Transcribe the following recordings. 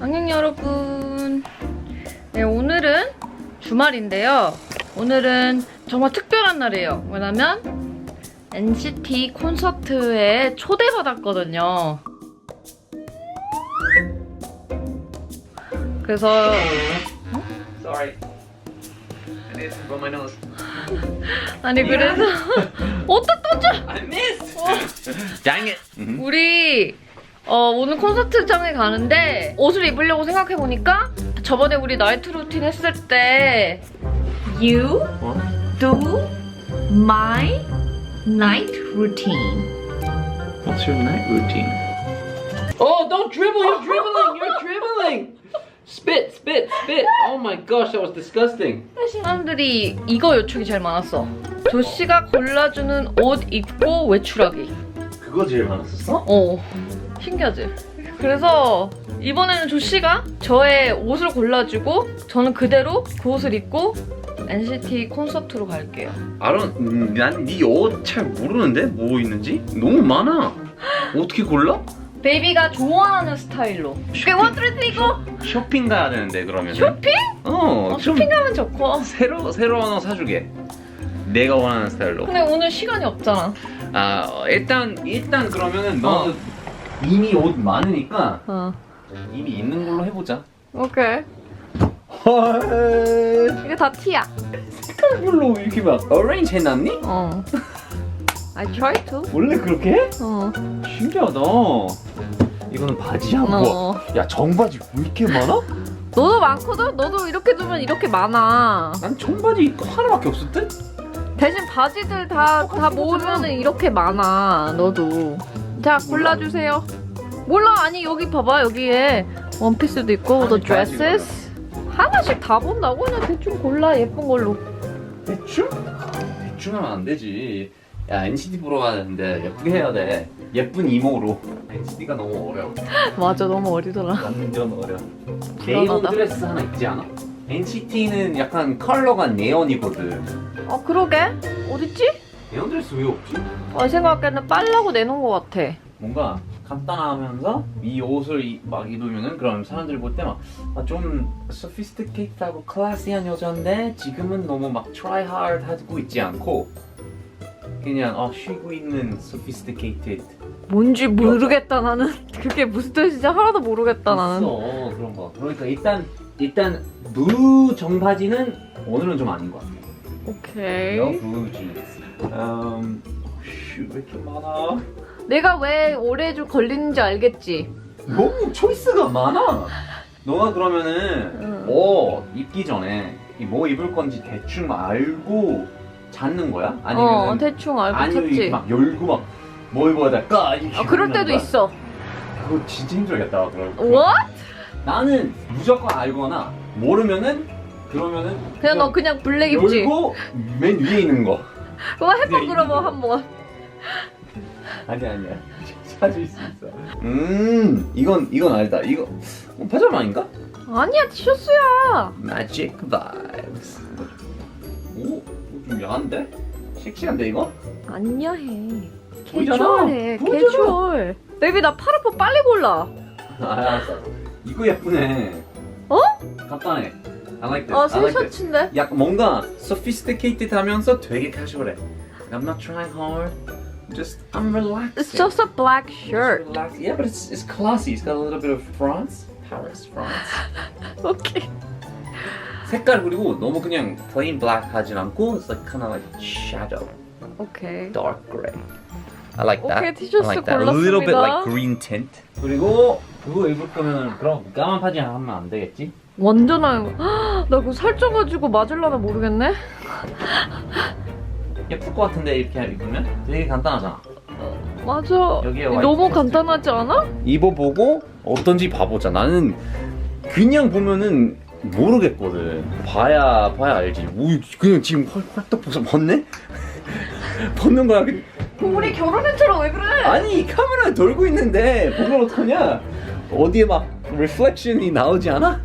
안녕 여러분. 네, 오늘은 주말인데요. 오늘은 정말 특별한 날이에요. 왜냐면 NCT 콘서트에 초대받았거든요. 그래서 Sorry. I need to blow my nose. 아니 그래서 어디다 던져? I missed! Dang it! 우리 어, 오늘 콘서트장에 가는데 옷을 입으려고 생각해 보니까 저번에 우리 나이트 루틴 했을 때 You do my night routine. What's your night routine? Oh, don't dribble! You're dribbling! You're dribbling! Spit, spit, spit! Oh my gosh, that was disgusting. 사람들이 이거 요청이 제일 많았어. 조씨가 골라주는 옷 입고 외출하기. 그거 제일 많았었어? 어, 신기하지? 그래서 이번에는 조씨가 저의 옷을 골라주고 저는 그대로 그 옷을 입고 NCT 콘서트로 갈게요. 아론, 음, 난네옷 잘 모르는데? 뭐 있는지? 너무 많아. 어떻게 골라? 베이비가 좋아하는 스타일로. 오케이, 원, 쓰리, 쓰리, 고! 쇼핑 가야 되는데 그러면 쇼핑? 어, 어, 좀 쇼핑 가면 좋고. 새로 새로 하나 사주게 내가 원하는 스타일로 근데 오늘 시간이 없잖아. 아 어, 일단 일단 그러면은 너 어. 이미 옷 많으니까 어. 이미 있는 걸로 해보자 오케이. 헐 이게 다 티야. 색깔별로 이렇게 막 어레인지 해놨니? 어. I try to. 원래 그렇게 해? 어. 신기하다 이거는 바지야 뭐 어. 야 정바지 왜 이렇게 많아? 너도 많거든? 너도 이렇게 두면 이렇게 많아. 난 청바지 하나밖에 없을 듯? 대신 바지들 다, 다 모으면은 이렇게 많아. 너도. 자, 골라주세요. 몰라. 아니, 여기 봐봐. 여기에 원피스도 있고, 또 드레스스. 하나씩 다 본다고? 그냥 대충 골라. 예쁜 걸로. 대충? 대충 하면 안 되지. 야 NCT 보러 가야 되는데 예쁘게 해야 돼. 예쁜 이모로. NCT가 너무 어려워. 맞아. 너무 어리더라. 완전 어려워. 네온. 드레스 하나 입지 않아? NCT는 약간 컬러가 네온이거든. 어, 그러게. 어딨지? 네온 드레스 왜 없지? 어, 생각에는 빨라고 내놓은 것 같아. 뭔가 간단하면서 이 옷을 이- 막 입으면은 그럼 사람들이 볼 때 막좀 sophisticated하고 클래시한 여자인데 지금은 너무 막 try hard 하고 있지 않고 그냥 어 쉬고 있는 sophisticated 뭔지 모르겠다, 나는. 그게 무슨 뜻인지 하나도 모르겠다, 나는. 있어 그런 거 그러니까 일단 일단 블루 정바지는 오늘은 좀 아닌 것 같아 오케이. Jeans 음... 슈, 왜 이렇게 많아 내가 왜 오래 좀 걸리는지 알겠지? 너무 초이스가 많아. 너가 그러면은 응. 옷 입기 전에 이뭐 입을 건지 대충 알고 찾는 거야? 어, 아니면 대충 알고 아니면 이렇게 찾지. 막 열고 막 뭐 입어야 될까? 이렇게 아, 그럴 고민하는 때도 거야? 있어. 그거 진짜 힘들겠다. 그럼. What? 나는 무조건 알거나 모르면은 그러면은 그냥 너 그냥 블랙 입지? 열고 맨 위에 있는 거. 그거 해봐 그냥 그러면 입는 거. 한번. 아니야 아니야. 찾을 수 있어. 음 이건 이건 아니다. 이거 어, 파자마 아닌가? 아니야 티셔츠야. Magic vibes. 오, 좀 야한데? 섹시한데 이거? 아니야 해. 보이잖아. 캐주얼해. 보이잖아. 캐주얼. 베이비 나 파라포 빨리 골라. 아, 알았어. 이거 예쁘네. 어? 간단해. I like this. 아 I 새 like this. 셔츠인데. 약 뭔가 sophisticated 하면서 되게 casual해. I'm not trying hard. Just I'm relaxing. It's just a black Just shirt. relax. Yeah, but it's it's classy. It's got a little bit of France, Paris, France. 오케이. 색깔 그리고 너무 그냥 plain black 하진 않고 it's like kind of like shadow. 오케이. dark gray. I like that. 오케이, 티셔츠 I like that. A little bit 골랐습니다. like green tint. 그리고 그거 입을 거면 그럼 까만 파지 하면 안 되겠지? 완전 알고. 나 그거 살쪄가지고 맞을라나 모르겠네. 예쁠 것 같은데 이렇게 입으면 되게 간단하잖아. 맞아. 여기에 너무 간단하지 않아? 입어보고 어떤지 봐보자. 나는 그냥 보면은 모르겠거든. 봐야 봐야 알지. 오, 그냥 지금 헐, 헐떡 벗어 벗네? 벗는 거야. 그냥. 우리 결혼했처럼 왜 그래? 아니 카메라 돌고 있는데 보면 어떡하냐? 어디에 막 리플렉션이 나오지 않아?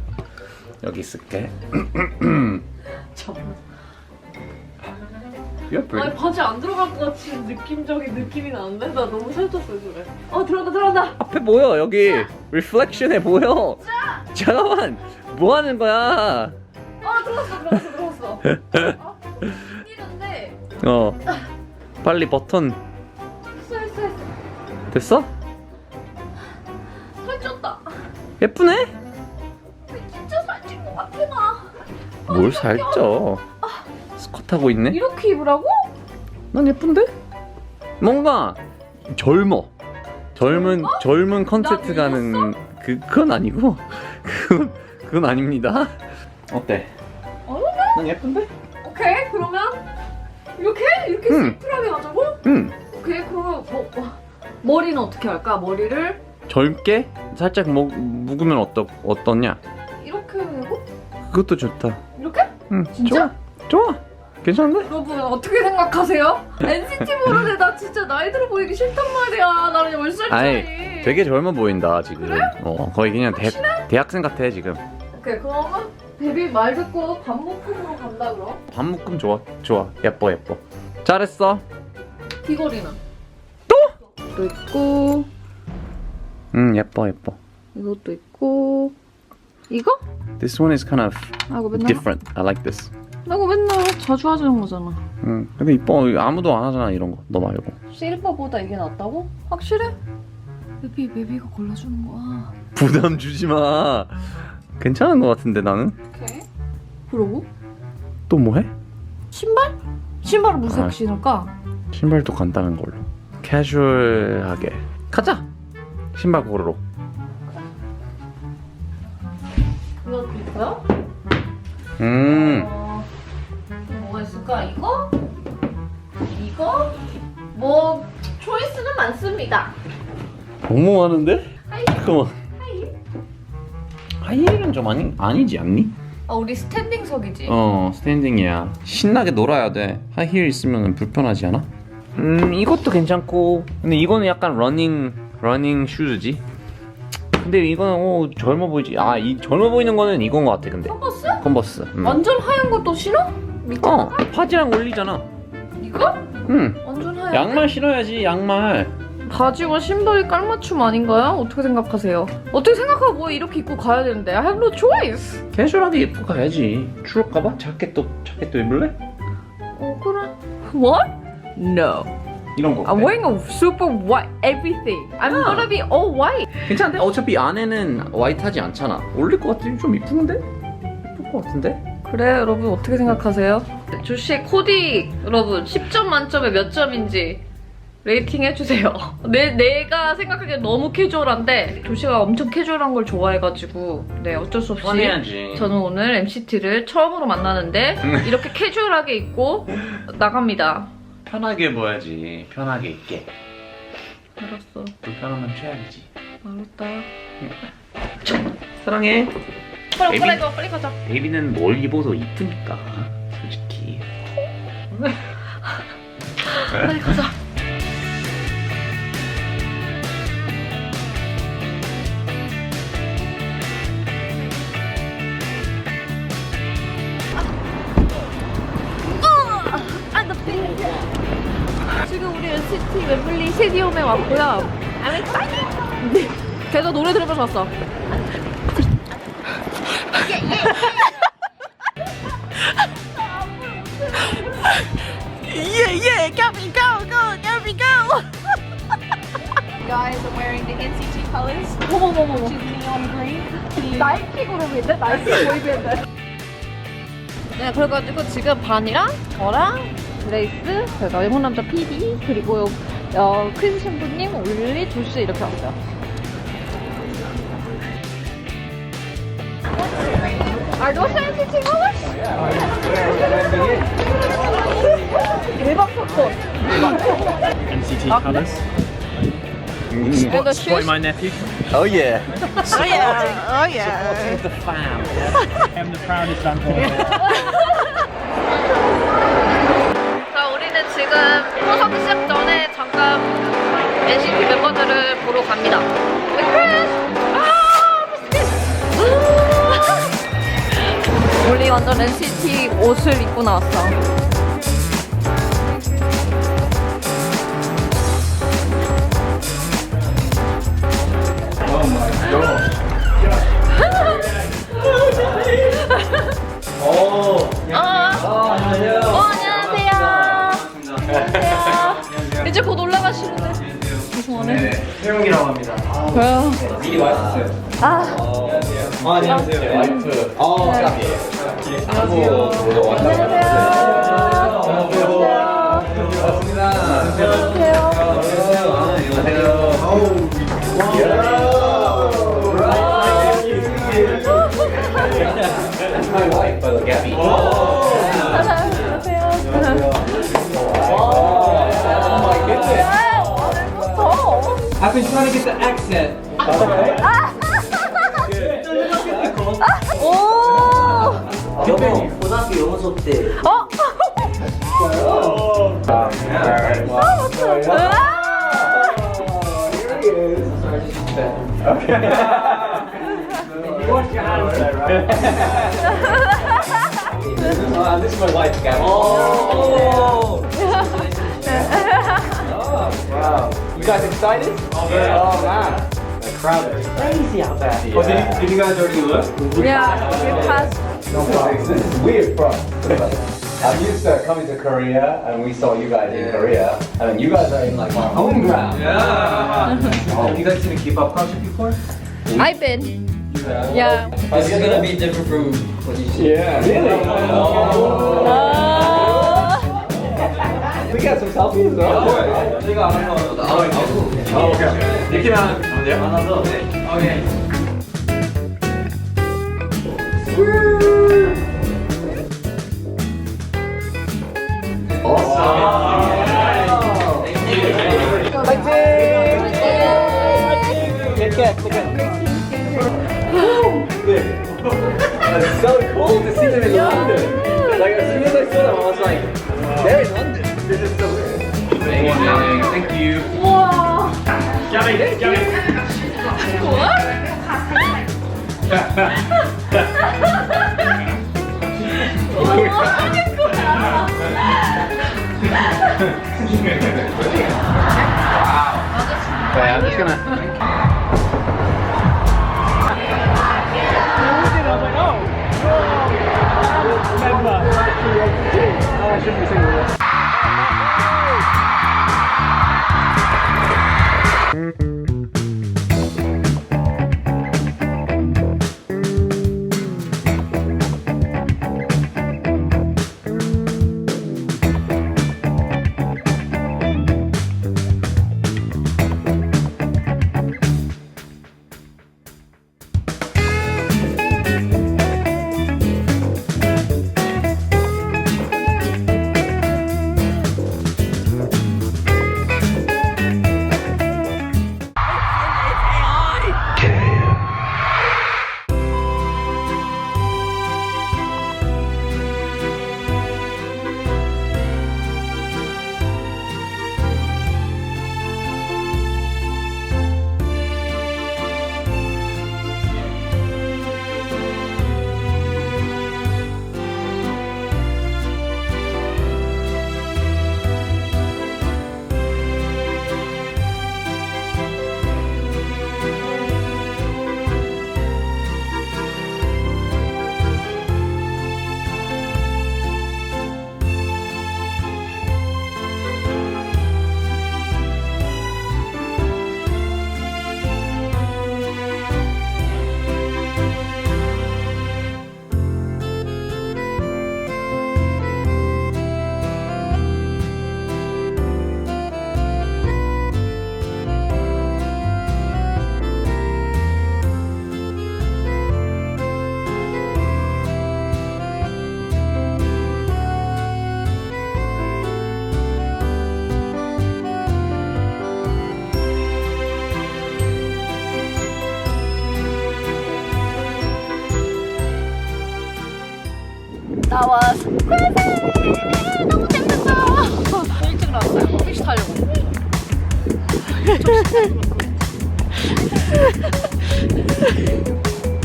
여기 있을게. You're pretty. 아니 바지 안 들어갈 것 같이 느낌적인 느낌이 나는데 나 너무 살쪘어 그래. 어 들어간다 들어간다. 앞에 보여 여기 리플렉션에 보여. 잠깐만 뭐 하는 거야 아 들었어 들었어 들었어. 아, 이런데 어 빨리 버튼 했어 했어 했어. 됐어? 살쪘다. 예쁘네? 진짜 살찐 것 같아 나. 뭘 살쪄 스쿼트하고 있네 이렇게 입으라고? 난 예쁜데? 뭔가 젊어 젊은 젊은 컨셉트 나 가는 그 그건 아니고 그건 그건 아닙니다 어때? 어? 난 예쁜데? 오케이 그러면 이렇게 이렇게 응. 응. 오케이 그러면 뭐, 뭐 머리는 어떻게 할까? 머리를? 젊게 살짝 목, 묵으면 어떠, 어떠냐? 이렇게 하고? 그것도 좋다. 이렇게? 응 진짜? 좋아. 좋아. 괜찮은데? 여러분 어떻게 생각하세요? NCT 모르네 나 진짜 나이 들어 보이기 싫단 말이야. 나는 열살 아이, 차이 되게 젊어 보인다 지금. 어 거의 그냥 대, 대학생 같아 지금. 오케이 그러면 데뷔 말 듣고 반복품으로 간다 그럼. 반묶음 좋아 좋아. 예뻐 예뻐. 잘했어 귀걸이는 또? 또 있고 응 예뻐 예뻐 이것도 있고 이거? This one is kind of 아 이거 맨날 different I like this 나 이거 맨날 자주 하자는 거잖아 응 근데 이뻐 아무도 안 하잖아 이런 거 너 말고 실버보다 이게 낫다고? 확실해? 베비 베비가 골라주는 거야 부담 주지 마 괜찮은 거 같은데 나는 오케이 그러고? 또 뭐 해? 신발? 신발을 무슨 아. 색 신을까? 신발도 간단한 걸로 캐주얼하게 가자 신발 고르러 이거 있어요? 음 어, 또 뭐가 있을까? 이거? 이거? 뭐 초이스는 많습니다. 너무 많은데? 하이. 잠깐만 하이. 하이힐은 좀 아니, 아니지 않니? 아 우리 스탠딩석이지. 어 스탠딩이야 신나게 놀아야 돼 하이힐 있으면 불편하지 않아? 음 이것도 괜찮고 근데 이거는 약간 러닝 러닝 슈즈지 근데 이거는 오 젊어 보이지 아 이 젊어 보이는 거는 이건 거 같아 근데 컨버스? 컨버스 음. 완전 하얀 것도 신어? 밑에 어 바지랑 어울리잖아 이거? 응 완전 하얀. 양말 신어야지 양말 바지와 신발이 깔맞춤 아닌가요? 어떻게 생각하세요? 어떻게 생각하고 뭐 이렇게 입고 가야 되는데? I have no choice. 캐주얼하게 입고 가야지 추울까봐? 자켓도 자켓도 입을래? 어 그래. What? No. 이런 거 I'm wearing a super white everything. I'm 아. gonna be all white. 괜찮은데? 어차피 안에는 화이트하지 않잖아 어울릴 것 같아 좀 이쁜데? 이쁠 것 같은데? 그래 여러분 어떻게 생각하세요? 조씨의 코디 여러분 10점 만점에 몇 점인지 레이팅 해주세요. 내, 내가 생각하기엔 너무 캐주얼한데 조씨가 엄청 캐주얼한 걸 좋아해가지고 네 어쩔 수 없이 편해야지 저는 오늘 MCT를 처음으로 만나는데 음. 이렇게 캐주얼하게 입고 나갑니다. 편하게 입어야지 편하게 입게 알았어. 불편하면 취해야지 알았다. 사랑해 빨리 베이비. 빨리 가자. 베이비는 뭘 입어도 이쁘니까 솔직히 빨리 가자. 웨블리 스테디움에 왔고요. I'm excited. 네. 걔가 노래 들으면서 왔어. guys are wearing the NCT colors, 어머머머. which is neon green. 나이키 그룹인데? 나이키 보이밴드. 네, 그래가지고 지금 반이랑 저랑 그레이스, 제가 외모 남자 PD, 그리고 어, 크리스 신부님, 올리, 조씨 이렇게 왔어요. Colors? 대박 사건. NCT the Support shoes? my nephew. Oh yeah Oh yeah, oh yeah. the fam I'm the proudest uncle. 자, 우리는 지금 시작 전 에 잠깐 NCT 멤버들을 보러 갑니다. 네, 크리스! 아! 우리 완전 NCT 옷을 입고 나왔어. 이제 곧 올라가시는데. 죄송하네. 네, 태용이라고 합니다. 네, 아, 어, 아, 네, 미리 와주셨어요. 아, 안녕하세요. 아, 안녕하세요. 안녕하세요. 안녕하세요. 반갑습니다. 안녕하세요. 안녕하세요. 아, 안녕하세요. 아우, 아. My wife, Gabby. Oh. trying to get the accent. 오! 영어 고등학교 영어 수업 때 어? Uh, this is my wife, Gabby. Oh. You guys excited? Oh, Oh, man. The crowd is crazy out there. Oh, did, you, did you guys already look? Yeah, we passed. No, this is weird for us. I'm used to coming to Korea, and we saw you guys in Korea. I mean, you guys are in like my home ground. Yeah. Have oh, you guys seen a K-pop concert before? I've been. Yeah. This is gonna be different from what you see Yeah, really? Oh. Oh. We got some selfies though. 저희가 알아서 나와있고. 아, 오케이. 이렇게만 하면 돼요? 하나 네. 오케이. It's so cool to see them in London. Like as soon as I saw them, I was like, they're in London. This is so weird. Amazing. Thank you. Gabby, Gabby.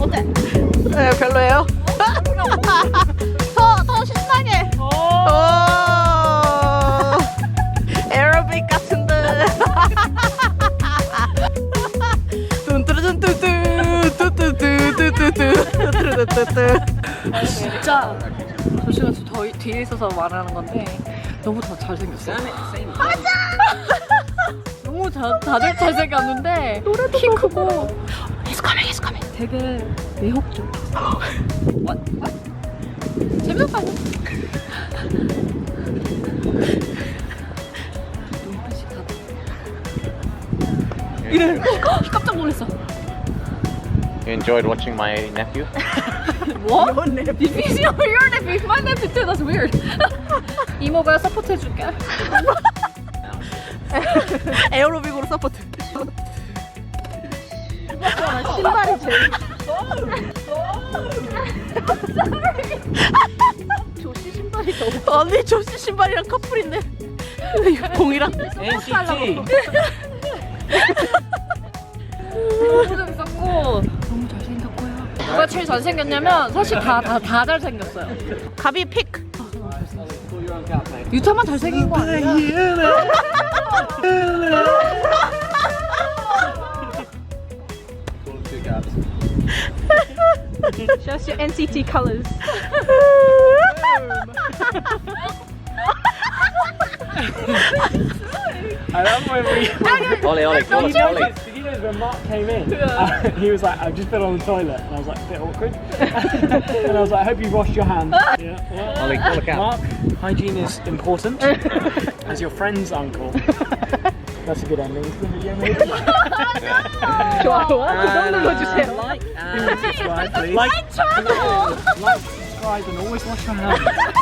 어때? 네, 별로예요? 더, 더 신나게. 오. 에어로빅 같은데. 뚠뚜루뚠뚜뚜, 뚜뚜뚜뚜뚜뚜, 뚜뚜뚜뚜뚜. 진짜 저 시간 더 뒤에 있어서 말하는 건데 너무 더 잘생겼어. 맞아. 자, 다들 잘생겼는데 키 크고 He's coming, he's coming. 되게 매혹적. What? What? 재미없다. 눈빛이 다. 이래. 깜짝 놀랐어. You enjoyed watching my nephew? What? Your nephew? He's your, your nephew. My nephew too. That's weird. 이모가 서포트 해줄게. 에어로빅으로 서포트. 신발이 제일. 조시 신발이 더. 언니 조시 신발이랑 커플인데. 이거 공이랑. NCT. 너무 너무 잘생겼고요. 누가 제일 잘생겼냐면 사실 다 다 다 잘생겼어요. 가비 픽. 유타만 잘생긴 거 아니야? Just your NCT colors. I love when we. Ollie, Ollie, call us Ollie. when Mark came in, yeah. uh, he was like, "I've just been on the toilet," and I was like, "A bit awkward." and I was like, "I hope you washed your hands." yeah. Well, Ollie, look out. Mark, hygiene is important. As your friend's uncle. That's a good ending to the video, maybe. Chihuahua? No, know what you said. like and subscribe, please. Like, like, subscribe, and always wash your hands.